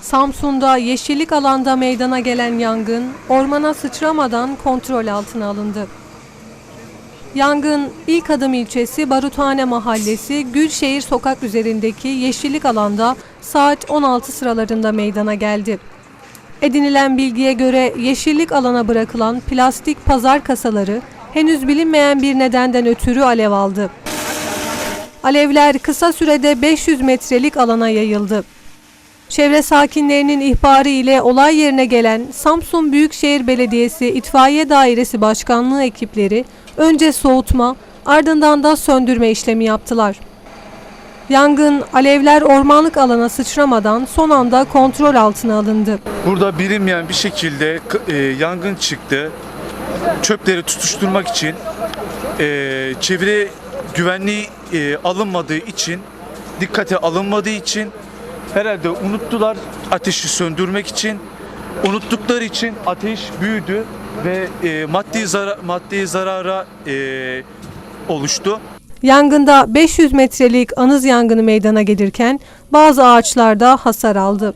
Samsun'da yeşillik alanda meydana gelen yangın ormana sıçramadan kontrol altına alındı. Yangın ilk adım ilçesi Baruthane Mahallesi Gülşehir sokak üzerindeki yeşillik alanda saat 16 sıralarında meydana geldi. Edinilen bilgiye göre yeşillik alana bırakılan plastik pazar kasaları henüz bilinmeyen bir nedenden ötürü alev aldı. Alevler kısa sürede 500 metrelik alana yayıldı. Çevre sakinlerinin ihbarı ile olay yerine gelen Samsun Büyükşehir Belediyesi İtfaiye Dairesi Başkanlığı ekipleri önce soğutma ardından da söndürme işlemi yaptılar. Yangın alevler ormanlık alana sıçramadan son anda kontrol altına alındı. Burada bilinmeyen bir şekilde e, yangın çıktı. Çöpleri tutuşturmak için e, çevre güvenliği e, alınmadığı için dikkate alınmadığı için herhalde unuttular ateşi söndürmek için unuttukları için ateş büyüdü ve e, maddi zarar maddi zarara e, oluştu. Yangında 500 metrelik anız yangını meydana gelirken bazı ağaçlarda hasar aldı.